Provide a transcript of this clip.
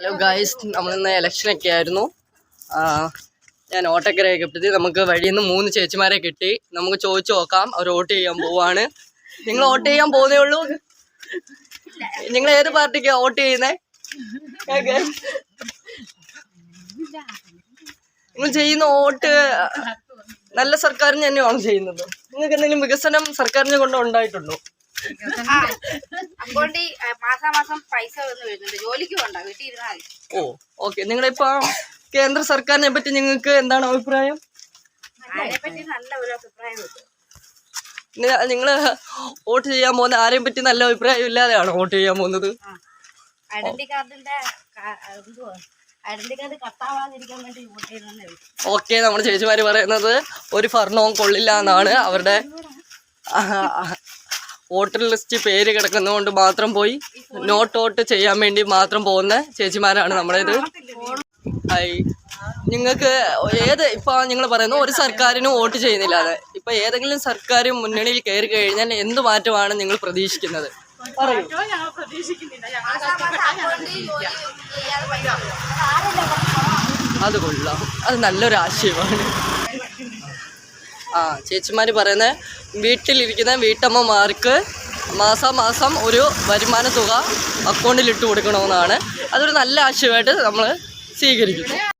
Hello guys നമ്മളിന്ന് ഇലക്ഷനൊക്കെ ആയിരുന്നു. ഞാൻ ഓട്ടക്കരയൊക്കെ രേഖപ്പെടുത്തി നമുക്ക് വഴിയിൽ നിന്ന് മൂന്ന് ചേച്ചിമാരെ കിട്ടി. നമുക്ക് ചോദിച്ചു നോക്കാം. അവർ വോട്ട് ചെയ്യാൻ പോവാണ്. നിങ്ങൾ വോട്ട് ചെയ്യാൻ പോകുന്നേ ഉള്ളൂ. നിങ്ങൾ ഏത് പാർട്ടിക്കാ വോട്ട് ചെയ്യുന്നേ? നിങ്ങൾ ചെയ്യുന്ന വോട്ട് നല്ല സർക്കാരിന് തന്നെയാണ് ചെയ്യുന്നത്? നിങ്ങൾക്ക് എന്തെങ്കിലും വികസനം സർക്കാരിനെ കൊണ്ട് ഉണ്ടായിട്ടുണ്ടോ? അക്കൗണ്ടിൽ മാസാമാസം പൈസ വന്ന് വരുന്നുണ്ട്. ജോലിക്ക് പോണ്ട വീട്ടിൽ ഇരുന്നാൽ മതി. Oh okay. നിങ്ങളിപ്പോ കേന്ദ്ര സർക്കാരിനെ പറ്റി നിങ്ങൾക്ക് എന്താണ് അഭിപ്രായം? അതിനെപ്പറ്റി നല്ല ഒരു അഭിപ്രായമുണ്ട് നി- നിങ്ങൾ വോട്ട് ചെയ്യാൻ പോകുന്ന ആരെയും പറ്റി നല്ല അഭിപ്രായം ഇല്ലാതെയാണോ വോട്ട് ചെയ്യാൻ പോകുന്നത്? ഐഡന്റി കാർഡിന്റെ എന്തുവാ? ഐഡന്റി കാർഡ് കട്ടാവാതിരിക്കാൻ വേണ്ടി വോട്ട് ഓക്കെ നമ്മുടെ ചേച്ചിമാര് പറയുന്നത് ഒരു ഭരണവും കൊള്ളില്ല എന്നാണ് അവരുടെ വോട്ടർ ലിസ്റ്റ് പേര് കിടക്കുന്നതുകൊണ്ട് മാത്രം പോയി. നോട്ട് ഔട്ട് ചെയ്യാൻ വേണ്ടി മാത്രം പോകുന്ന ചേച്ചിമാരാണ് നമ്മുടേത്. ഹായ് നിങ്ങൾക്ക് ഏത് ഇപ്പൊ നിങ്ങൾ പറയുന്നു ഒരു സർക്കാരിനും വോട്ട് ചെയ്യുന്നില്ല. അത്. ഇപ്പൊ ഏതെങ്കിലും സർക്കാർ മുന്നണിയിൽ കയറി കഴിഞ്ഞാൽ എന്ത് മാറ്റമാണ് നിങ്ങൾ പ്രതീക്ഷിക്കുന്നത്? അത് കൊള്ളാം. അത് നല്ലൊരു ആശയമാണ്. ആ ചേച്ചിമാർ പറയുന്നത് വീട്ടിലിരിക്കുന്ന വീട്ടമ്മമാർക്ക് മാസാമാസം ഒരു വരുമാന തുക അക്കൗണ്ടിൽ ഇട്ട് കൊടുക്കണമെന്നാണ്. അതൊരു നല്ല ആശയമായിട്ട് നമ്മൾ സ്വീകരിക്കുന്നു.